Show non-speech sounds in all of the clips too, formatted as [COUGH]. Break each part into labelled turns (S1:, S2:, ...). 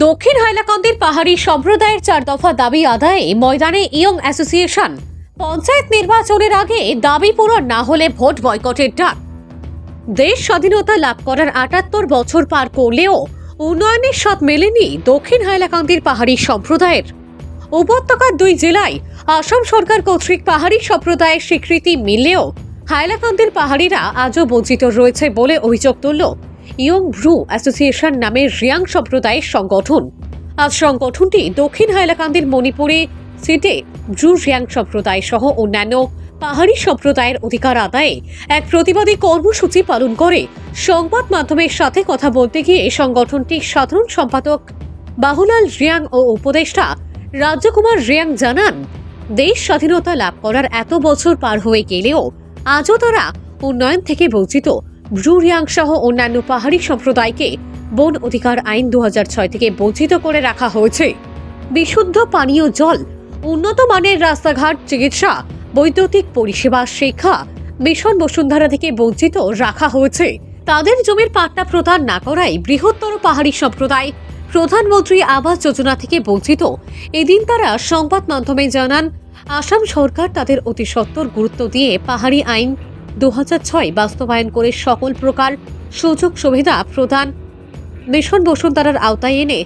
S1: দক্ষিণ হাইলাকান্দির পাহাড়ি সম্প্রদায়ের চার দফা দাবি আদায়ে ময়দানে ইয়ং অ্যাসোসিয়েশন। পঞ্চায়েত নির্বাচনের আগে দাবি পূরণ না হলে ভোট বয়কটের ডাক। দেশ স্বাধীনতা লাভ করার আটাত্তর বছর পার করলেও উন্নয়নের স্বাদ মেলেনি দক্ষিণ হাইলাকান্দির পাহাড়ি সম্প্রদায়ের। উপত্যকার দুই জেলায় আসাম সরকার কর্তৃক পাহাড়ি সম্প্রদায়ের স্বীকৃতি মিললেও হাইলাকান্দির পাহাড়িরা আজও বঞ্চিত রয়েছে বলে অভিযোগ তুলল। ইয়ং ভ্রু অ্যাসোসিয়েশন নামের রিয়াং সম্প্রদায়ের সংগঠন। আজ সংগঠনটি দক্ষিণ হাইলাকান্দির মণিপুরে সিটে ব্রু রিয়াং সম্প্রদায় সহ অন্যান্য পাহাড়ি সম্প্রদায়ের অধিকার আদায়ে এক প্রতিবাদী কর্মসূচি পালন করে। সংবাদ মাধ্যমের সাথে কথা বলতে গিয়ে সংগঠনটির সাধারণ সম্পাদক বাহুলাল রিয়াং ও উপদেষ্টা রাজ্যকুমার রিয়াং জানান, দেশ স্বাধীনতা লাভ করার এত বছর পার হয়ে গেলেও আজও তারা উন্নয়ন থেকে বঞ্চিত। ব্রু রিয়াং সহ অন্যান্য পাহাড়ি সম্প্রদায়কে বন অধিকার আইন দু হাজার ছয় থেকে বঞ্চিত করে রাখা হয়েছে। বিশুদ্ধ পানীয় জল, উন্নত মানের রাস্তাঘাট, চিকিৎসা, বৈদ্যুতিক পরিষেবা, শিক্ষা, মিশন বসুন্ধরা থেকে বঞ্চিত রাখা হয়েছে। তাদের জমির পাট্টা প্রদান না করায় বৃহত্তর পাহাড়ি সম্প্রদায় প্রধানমন্ত্রী আবাস যোজনা থেকে বঞ্চিত। এদিন তারা সংবাদ মাধ্যমে জানান, আসাম সরকার তাদের অতি সত্বর গুরুত্ব দিয়ে পাহাড়ি আইন দু বাস্তবায়ন করে সকল প্রকার সুযোগ সুবিধা প্রদান। মিশন বসুন্ধরার আওতায় এনে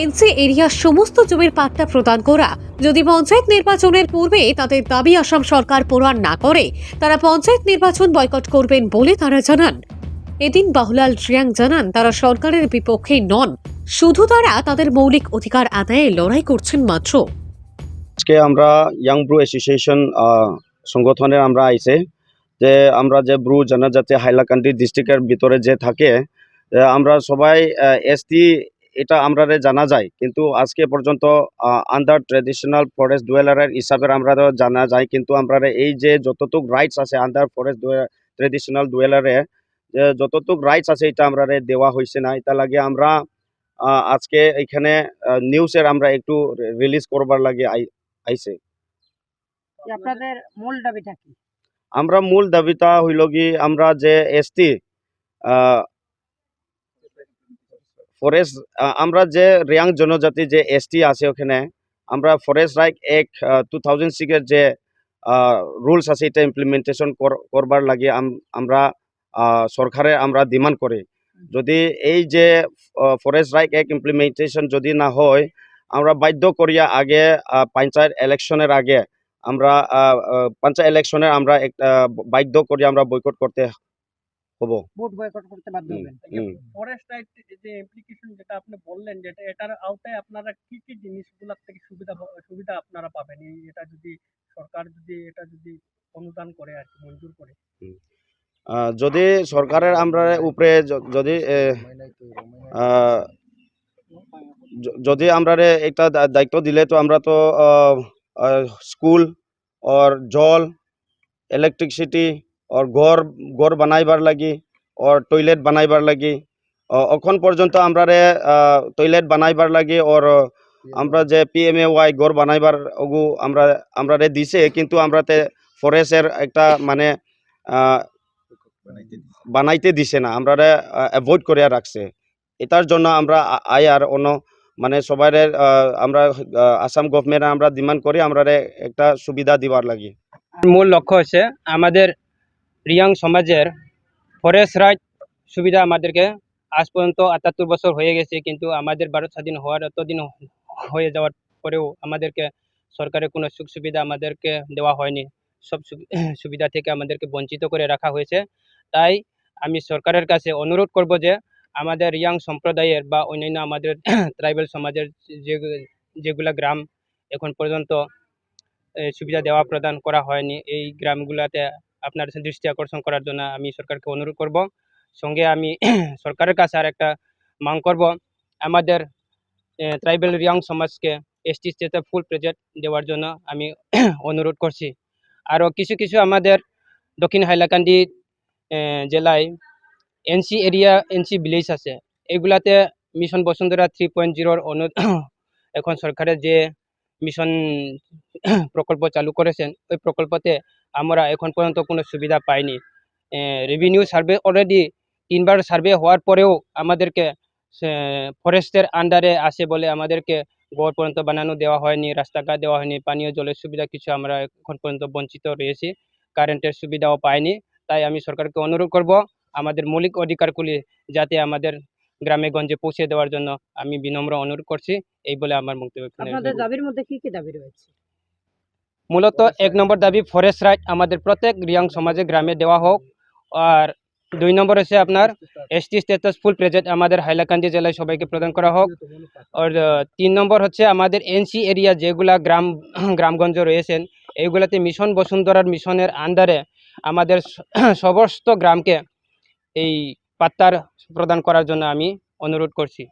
S1: এনসি এরিয়ার সমস্ত জমির পাট্টা প্রদান করা। যদি পঞ্চায়েত নির্বাচনের পূর্বে তাদের দাবি আসাম সরকার পূরণ না করে, তারা পঞ্চায়েত নির্বাচন বয়কট করবেন বলে তারা জানান। এদিন বাহুলাল রিয়াং জানান, তারা সরকারের বিপক্ষে নন। শুধু তারা তাদের মৌলিক অধিকার আদায়ে লড়াই করছেন মাত্র।
S2: আজকে আমরা ইয়াং ব্রু অ্যাসোসিয়েশন সংগঠনের আমরা আইছে যে আমরা যে ব্রু জনজাতি হাইলাকান্দি ডিস্ট্রিক্টের ভিতরে যে থাকে আমরা সবাই এসটি, এটা আমরা জানা যায়। কিন্তু আজকে পর্যন্ত আন্ডার ট্রেডিশনাল ফরেস্ট ডুয়েলারের হিসাবে আমরা জানা যায়। কিন্তু আমরা এই যে যতটুক রাইটস আছে আন্ডার ফরেস্ট ট্রেডিশনাল ডুয়েলারে যতটুক রাইটস আছে এটা আমরা দেওয়া হয়েছে না। এটা লাগে আমরা আজকে এখানে নিউজের আমরা একটু রিলিজ করবার লাগে আই- আইছে।
S3: আপনাদের মূল দাবিটা কি?
S2: আমরা মূল দাবিটা হইল কি, আমরা যে এসটি ফরেস্ট আমরা যে রিয়াং জনজাতি যে এসটি আছে ওখানে, আমরা ফরেস্ট রাইট এক টু থাউজেন্ড সিক্সের যে রুলস আছে এটা ইমপ্লিমেন্টেশন করবার লাগে আম- আমরা সরকারে আমরা ডিমান্ড করি। যদি এই যে ফরেস্ট রাইট এক ইমপ্লিমেন্টেশন যদি না হয়, আমরা বাধ্য করিয়া আগে পঞ্চায়েত ইলেকশনের আগে আমরা পঞ্চায়েত ইলেকশনে আমরা একটা বাধ্য করি আমরা বয়কট করতে হব।
S3: ভোট বয়কট করতে বাধ্য হবেন।
S4: ফরেস্ট রাইট যে ইমপ্লিকেশন যেটা আপনি বললেন যেটা এটার আওতায় আপনারা কি কি জিনিসগুলোর থেকে সুবিধা সুবিধা আপনারা পাবেন? এটা যদি সরকার যদি এটা যদি অনুদান করে আর কি মঞ্জুর করে।
S2: যদি সরকারের আমরা উপরে যদি যদি আমরা একটা দায়িত্ব দিলে তো আমরা তো স্কুল और জল ইলেকট্রিসিটি और ঘর ঘর বানাইবার লাগি और টয়লেট বানাইবার লাগি অ- অখন পর্যন্ত আমরা টয়লেট বানাইবার লাগি और আমরা যে পি এম এ ওয়াই ঘর বানাইবার ওগু আমরা আমরা দিছে কিন্তু আমরা তে ফরেস্টের একটা মানে আহ, বানাইতে দিছে না আমরা অ্যাভয়েড করে রাখছে এটার জন্য আমরা আ- আই আর অন্য মানে সবাই আমরা আসাম গভর্নমেন্ট আমরা ডিমান্ড করি, আমরা একটা সুবিধা দিবার লাগি।
S5: মূল লক্ষ্য হচ্ছে আমাদের রিয়াং সমাজের ফরেস্ট রাইট সুবিধা আমাদেরকে আজ পর্যন্ত আটাত্তর বছর হয়ে গেছে, কিন্তু আমাদের ভারত স্বাধীন হওয়ার এতদিন হয়ে যাওয়ার পরেও আমাদেরকে সরকারের কোনো সুখ সুবিধা আমাদেরকে দেওয়া হয়নি। সব সুবি- সুবিধা থেকে আমাদেরকে বঞ্চিত করে রাখা হয়েছে। তাই আমি সরকারের কাছে অনুরোধ করব যে আমাদের রিয়াং সম্প্রদায়ের বা অন্যান্য আমাদের [CLEARS THROAT] ট্রাইবেল সমাজের যে, যেগুলা গ্রাম এখন পর্যন্ত সুবিধা দেওয়া প্রদান করা হয়নি, এই গ্রামগুলোতে আপনার দৃষ্টি আকর্ষণ করার জন্য আমি সরকারকে অনুরোধ করব। সঙ্গে আমি [CLEARS THROAT] সরকারের কাছে আর একটা মাং করব। আমাদের ট্রাইবেল রিয়াং সমাজকে এসটি স্টেটে ফুল প্রজেক্ট দেওয়ার জন্য আমি [CLEARS THROAT] অনুরোধ করছি। আরও কিছু কিছু আমাদের দক্ষিণ হাইলাকান্দি জেলায় এনসি এরিয়া, এনসি ভিলেজ আছে। এগুলাতে মিশন বসুন্ধরা থ্রি পয়েন্ট জিরোর অনু, [COUGHS] এখন সরকারের যে মিশন [COUGHS] প্রকল্প চালু করেছেন, ওই প্রকল্পতে আমরা এখন পর্যন্ত কোনো সুবিধা পাইনি। রেভিনিউ সার্ভে অলরেডি তিনবার সার্ভে হওয়ার পরেও আমাদেরকে ফরেস্টের আন্ডারে আসে বলে আমাদেরকে ঘর পর্যন্ত বানানো দেওয়া হয়নি, রাস্তাঘাট দেওয়া হয়নি, পানীয়, জলের সুবিধা কিছু আমরা এখন পর্যন্ত বঞ্চিত রয়েছি। কারেন্টের সুবিধাও পাইনি। তাই আমি সরকারকে অনুরোধ করব আমাদের মৌলিক অধিকারগুলি যাতে আমাদের গ্রামে গঞ্জে পৌঁছে দেওয়ার জন্য আমি বিনম্র অনুরোধ করছি। এই বলে আমার বক্তব্য
S3: আপনাদের দাবির মধ্যে কি কি দাবি রয়েছে?
S5: মূলত এক নম্বর দাবি ফরেস্ট রাইট আমাদের প্রত্যেক রিয়াং সমাজে গ্রামে দেওয়া হোক। আর দুই নম্বর হচ্ছে আপনার এসটি স্ট্যাটাস ফুল প্রেজেন্ট আমাদের হাইলাকান্দি জেলায় সবাইকে প্রদান করা হোক। আর তিন নম্বর হচ্ছে আমাদের এনসি এরিয়া যেগুলা গ্রাম গ্রামগঞ্জ রয়েছেন এইগুলাতে মিশন বসুন্ধরার মিশনের আন্ডারে আমাদের সমস্ত গ্রামকে এই পাত্তার প্রদান করার জন্য আমি অনুরোধ করছি।